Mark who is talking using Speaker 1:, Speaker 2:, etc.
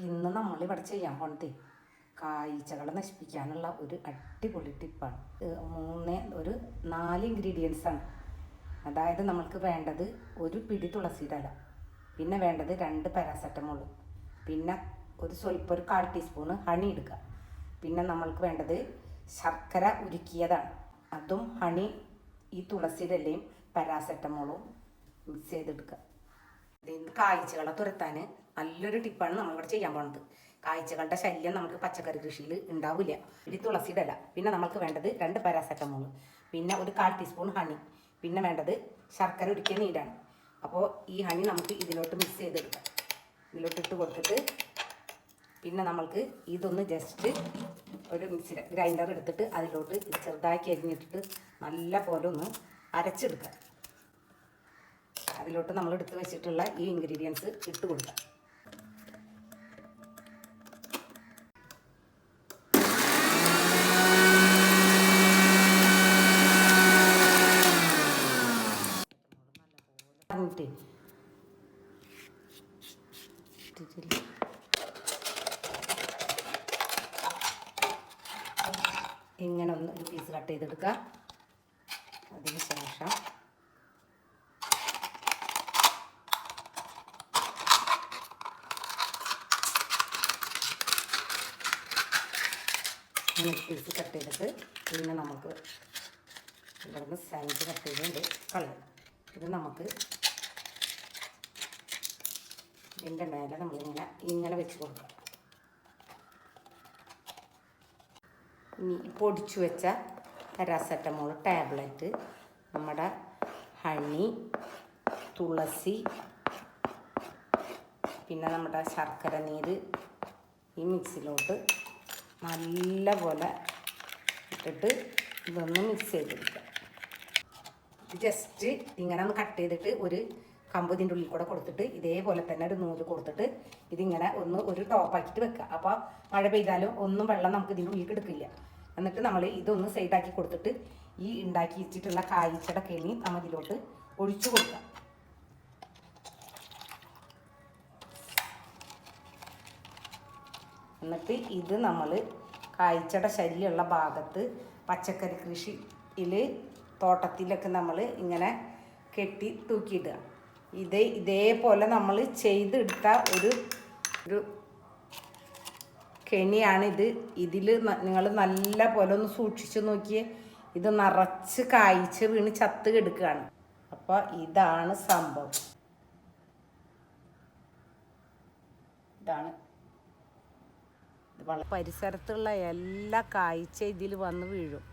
Speaker 1: ഇന്ന് നമ്മളിവിടെ ചെയ്യാൻ പോണത് കായ്ച്ചകളെ നശിപ്പിക്കാനുള്ള ഒരു അടിപൊളി ടിപ്പാണ് മൂന്ന് ഒരു നാല് ഇൻഗ്രീഡിയൻസ് ആണ്. അതായത് നമ്മൾക്ക് വേണ്ടത് ഒരു പിടി തുളസിയുടെ ഇല പിന്നെ വേണ്ടത് രണ്ട് പാരാസെറ്റമോൾ പിന്നെ ഒരു സ്വൽപ്പം ഒരു കാൽ ടീസ്പൂണ് ഹണി എടുക്കുക പിന്നെ നമ്മൾക്ക് വേണ്ടത് ശർക്കര ഉരുക്കിയതാണ്. അതും ഹണി ഈ തുളസിയുടെ ഇലയും പാരാസെറ്റമോളും മിക്സ് ചെയ്തെടുക്കുക. കാഴ്ചകളെ തുരത്താൻ നല്ലൊരു ടിപ്പാണ് നമ്മളിവിടെ ചെയ്യാൻ പോണത്. കാഴ്ചകളുടെ ശല്യം നമുക്ക് പച്ചക്കറി കൃഷിയിൽ ഉണ്ടാവില്ല. ഇത് തുളസിയുടെ ഇല പിന്നെ നമുക്ക് വേണ്ടത് രണ്ട് പാരാസെറ്റമോൾ പിന്നെ ഒരു കാൽ ടീസ്പൂൺ ഹണി. പിന്നെ വേണ്ടത് ശർക്കര ഉരുക്കിയ നീരാണ്. അപ്പോൾ ഈ ഹണി നമുക്ക് ഇതിലോട്ട് മിക്സ് ചെയ്തെടുക്കാം. ഇതിലോട്ട് ഇട്ട് കൊടുത്തിട്ട് പിന്നെ നമ്മൾക്ക് ഇതൊന്ന് ജസ്റ്റ് ഒരു മിക്സി ഗ്രൈൻഡർ എടുത്തിട്ട് അതിലോട്ട് ചെറുതാക്കി അരിഞ്ഞിട്ടിട്ട് നല്ല പോലെ ഒന്ന് അരച്ചെടുക്കാം. അതിലോട്ട് നമ്മൾ എടുത്ത് വെച്ചിട്ടുള്ള ഈ ഇൻഗ്രീഡിയൻസ് ഇട്ട് കൊടുക്കാം. ഇട്ടിട്ടില്ല. ഇങ്ങനെ ഒന്ന് പീസ് കട്ട് ചെയ്തെടുക്കുക അതിന് ശേഷം ഇങ്ങനെ പീസ് കട്ട് ചെയ്തിട്ട് പിന്നെ നമുക്ക് ഇവിടുന്ന് സൈഡ് കട്ട് ചെയ്തുകൊണ്ട് കളയാം ഇത് നമുക്ക് ഇതിന്റെ മേലെ നമ്മളിങ്ങനെ ഇങ്ങനെ വെച്ച് കൊടുക്കുക ഇനി പൊടിച്ചു വെച്ച പാരാസെറ്റമോൾ ടാബ്ലറ്റ് നമ്മുടെ ഹണി തുളസി പിന്നെ നമ്മുടെ ശർക്കര നീര് ഈ മിക്സിലോട്ട് നല്ല പോലെ ഇട്ടിട്ട് ഇതൊന്ന് മിക്സ് ചെയ്തെടുക്കുക ജസ്റ്റ് ഇങ്ങനെ ഒന്ന് കട്ട് ചെയ്തിട്ട് ഒരു കമ്പ് ഇതിന്റെ ഉള്ളിൽ കൂടെ കൊടുത്തിട്ട് ഇതേപോലെ തന്നെ ഒരു നൂൽ കൊടുത്തിട്ട് ഇതിങ്ങനെ ഒന്ന് ഒരു ടോപ്പാക്കിയിട്ട് വെക്കുക. അപ്പോൾ മഴ പെയ്താലും ഒന്നും വെള്ളം നമുക്ക് ഇതിന്റെ ഉള്ളിൽ എടുക്കില്ല. എന്നിട്ട് നമ്മൾ ഇതൊന്ന് സൈഡാക്കി കൊടുത്തിട്ട് ഈ ഉണ്ടാക്കി വെച്ചിട്ടുള്ള കായ്ച്ചയുടെ കെണി നമ്മൾ ഇതിലോട്ട് ഒഴിച്ചു കൊടുക്കുക. എന്നിട്ട് ഇത് നമ്മൾ കായ്ച്ചയുടെ ശല്യമുള്ള ഭാഗത്ത് പച്ചക്കറി കൃഷിയിൽ തോട്ടത്തിലൊക്കെ നമ്മൾ ഇങ്ങനെ കെട്ടി തൂക്കിയിടുക. ഇത് ഇതേപോലെ നമ്മൾ ചെയ്തെടുത്ത ഒരു ഒരു കെണിയാണിത്. ഇതിൽ നിങ്ങൾ നല്ല പോലെ ഒന്ന് സൂക്ഷിച്ചു നോക്കിയേ. ഇത് നിറച്ച് കായ്ച്ച് വീണ് ചത്ത് കെടുക്കുകയാണ് അപ്പോൾ ഇതാണ് സംഭവം. ഇതാണ്. ഇത് പരിസരത്തുള്ള എല്ലാ കാഴ്ച ഇതിൽ വന്ന് വീഴും.